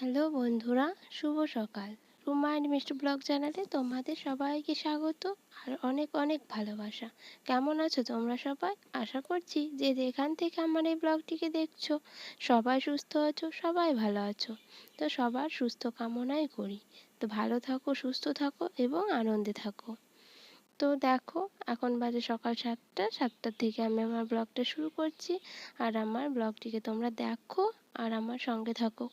Hello বন্ধুরা, শুভ সকাল। Ruma and blog চ্যানেলে তোমাদের সবাইকে স্বাগত আর অনেক অনেক ভালোবাসা। কেমন আছো তোমরা সবাই? আশা করছি যে যেখান থেকে আমার এই ব্লগটিকে দেখছ, সবাই সুস্থ আছো, সবাই ভালো আছো। তো সবার সুস্থ কামনাই করি। তো ভালো থাকো, সুস্থ থাকো এবং আনন্দে থাকো। তো দেখো, এখন বাজে সকাল সাতটা, সাতটার থেকে আমি আমার ব্লগটা শুরু করছি। আর আমার ব্লগটিকে তোমরা দেখো আর আমার সঙ্গে থাকো।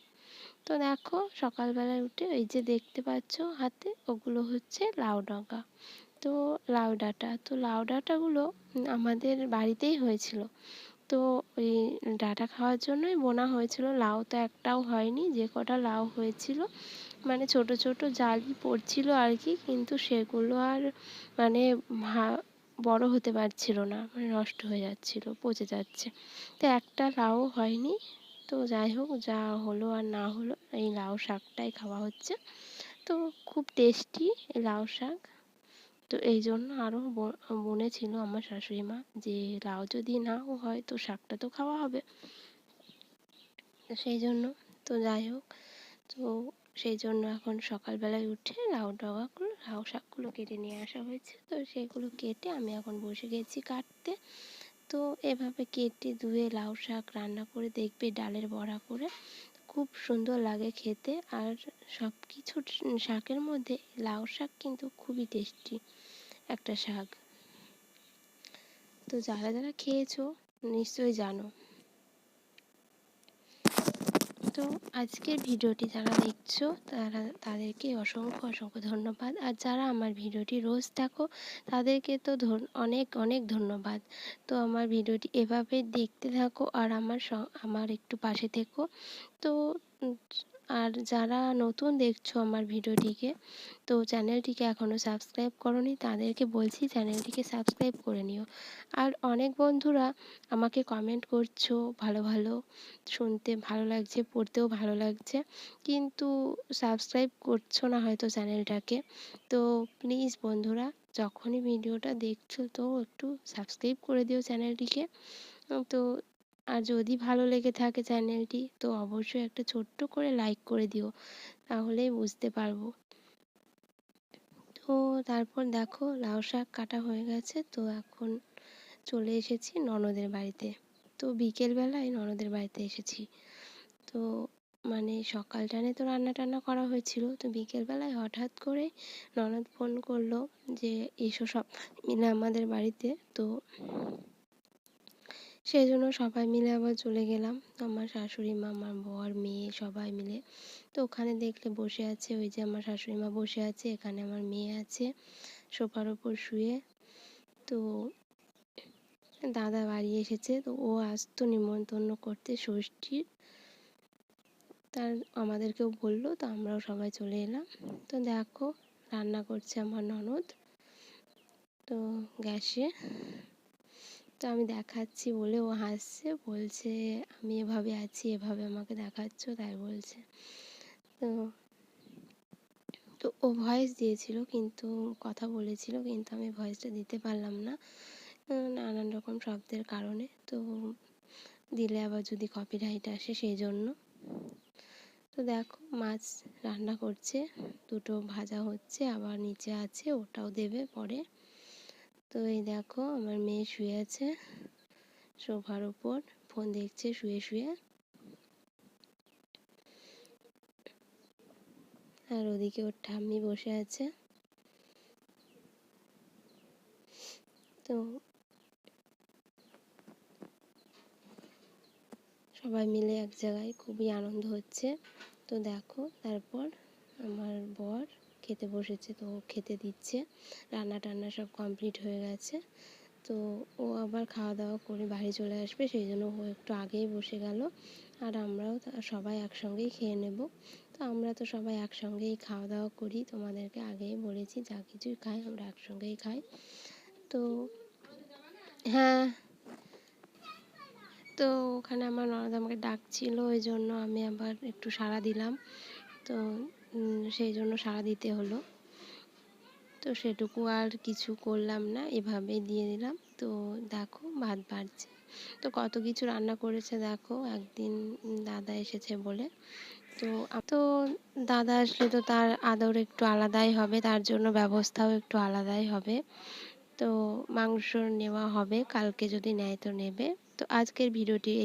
তো দেখো সকালবেলায় উঠে এই যে দেখতে পাচ্ছ হাতে ওগুলো হচ্ছে লাউ ডগা। তো লাউ ডাঁটা, তো লাউ ডাঁটাগুলো আমাদের বাড়িতেই হয়েছিল। তো ওই ডাঁটা খাওয়ার জন্যই বোনা হয়েছিল, লাউ তো একটাও হয়নি, যে কটা লাউ হয়েছিল। মানে ছোট ছোট জালি পড়ছিল আর কি, কিন্তু সেগুলো আর মানে বড় হতে পারছিল না মানে নষ্ট হয়ে যাচ্ছিল, পচে যাচ্ছে। তো একটা লাউ হয়নি তো যাই হোক, যা হলো আর না হলো, এই লাউ শাকটাই খাওয়া হচ্ছে। তো খুব টেস্টি এই লাউ শাক। তো এই জন্য আরও বনেছিল আমার শাশুড়ি মা যে লাউ যদি নাও হয় তো শাকটা তো খাওয়া হবে। সেই জন্য, তো যাই হোক, তো সেই জন্য এখন সকালবেলায় উঠে লাউ ডগাগুলো, লাউ শাকগুলো কেটে নিয়ে আসা হয়েছে। তো সেগুলো কেটে আমি এখন বসে গেছি কাটতে। তো এভাবে কেটে ধুয়ে লাউ শাক রান্না করে দেখবে ডালের বড়া করে। খুব সুন্দর লাগে খেতে। আর সব কিছু শাকের মধ্যে লাউ শাক কিন্তু খুবই টেস্টি একটা শাক। তো যারা যারা খেয়েছো নিশ্চয়ই জানো। তো আজকের ভিডিওটি যারা দেখছ, তারা, তাদেরকে অসংখ্য অসংখ্য ধন্যবাদ। আর যারা আমার ভিডিওটি রোজ দেখো, তাদেরকে তো অনেক অনেক ধন্যবাদ। তো আমার ভিডিওটি এভাবে দেখতে থাকো আর আমার আমার একটু পাশে থেকো। তো আর যারা নতুন দেখছ আমার ভিডিওটিকে, তো চ্যানেলটিকে এখনও সাবস্ক্রাইব করনি তাদেরকে বলছি চ্যানেলটিকে সাবস্ক্রাইব করে নিও। আর অনেক বন্ধুরা আমাকে কমেন্ট করছ, ভালো ভালো, শুনতে ভালো লাগছে, পড়তেও ভালো লাগছে, কিন্তু সাবস্ক্রাইব করছ না হয়তো চ্যানেলটাকে। তো প্লিজ বন্ধুরা, যখনই ভিডিওটা দেখছ তো একটু সাবস্ক্রাইব করে দিও চ্যানেলটিকে। তো আর যদি ভালো লেগে থাকে চ্যানেলটি, তো অবশ্যই একটা ছোট্ট করে লাইক করে দিও, তাহলেই বুঝতে পারব। তো তারপর দেখো লাউ শাক কাটা হয়ে গেছে, তো এখন চলে এসেছি ননদের বাড়িতে। তো বিকেলবেলায় ননদের বাড়িতে এসেছি। তো মানে সকাল টানে তো রান্না টান্না করা হয়েছিল, তো বিকেলবেলায় হঠাৎ করে ননদ ফোন করল যে, এসো সব মিলে আমাদের বাড়িতে। তো সেই জন্য সবাই মিলে আবার চলে গেলাম। আমার শাশুড়ি মা, আমার বর, মেয়ে সবাই মিলে। তো ওখানে দেখলে বসে আছে, ওই যে আমার শাশুড়ি মা বসে আছে, এখানে আমার মেয়ে আছে, সোফার ওপর শুয়ে। তো দাদা বাড়ি এসেছে, তো ও আসতো নিমন্ত্রণ করতে ষষ্ঠীর। তার আমাদেরকেও বলল, তো আমরাও সবাই চলে এলাম। তো দেখো, রান্না করছে আমার ননদ। তো গ্যাসে তো আমি দেখাচ্ছি বলে ও হাসছে, বলছে, আমি এভাবে আছি, এভাবে আমাকে দেখাচ্ছ? তাই বলছে। তো তো ও ভয়েস দিয়েছিল, কিন্তু কথা বলেছিল, কিন্তু আমি ভয়েসটা দিতে পারলাম না নানান রকম শব্দের কারণে। তো দিলে আবার যদি কপিরাইট আসে সেই জন্য তো দেখো, মাছ রান্না করছে, দুটো ভাজা হচ্ছে, আবার নিচে আছে, ওটাও দেবে পরে। তো এই দেখো আমার মেয়ে শুয়ে আছে। সোফার উপর, ফোন দেখছে, শুয়ে শুয়ে। আর ওদিকে ওর ঠাম্মি বসে আছে। তো সবাই মিলে এক জায়গায় খুবই আনন্দ হচ্ছে। তো দেখো, তারপর আমার বর খেতে বসেছে, তো ও খেতে দিচ্ছে। রান্না টান্না সব কমপ্লিট হয়ে গেছে। তো ও আবার খাওয়া দাওয়া করে বাড়ি চলে আসবে, সেই জন্য ও একটু আগেই বসে গেল। আর আমরাও সবাই একসঙ্গেই খেয়ে নেব। তো আমরা তো সবাই একসঙ্গেই খাওয়া দাওয়া করি, তোমাদেরকে আগেই বলেছি, যা কিছুই খাই আমরা একসঙ্গেই খাই। তো হ্যাঁ তো ওখানে আমার ননদ আমাকে ডাকছিল, ওই জন্য আমি আবার একটু সাড়া দিলাম। তো সেই জন্য সাড়া দিতে হলো। তো সেটুকু আর কিছু করলাম না, এভাবেই দিয়ে দিলাম। তো দেখো ভাত বাড়ছে। তো কত কিছু রান্না করেছে দেখো, একদিন দাদা এসেছে বলে। তো তো দাদা আসলে তো তার আদর একটু আলাদাই হবে, তার জন্য ব্যবস্থাও একটু আলাদাই হবে। তো মাংস নেওয়া হবে, কালকে যদি নেয় তো নেবে। তো আজকের ভিডিওটি এই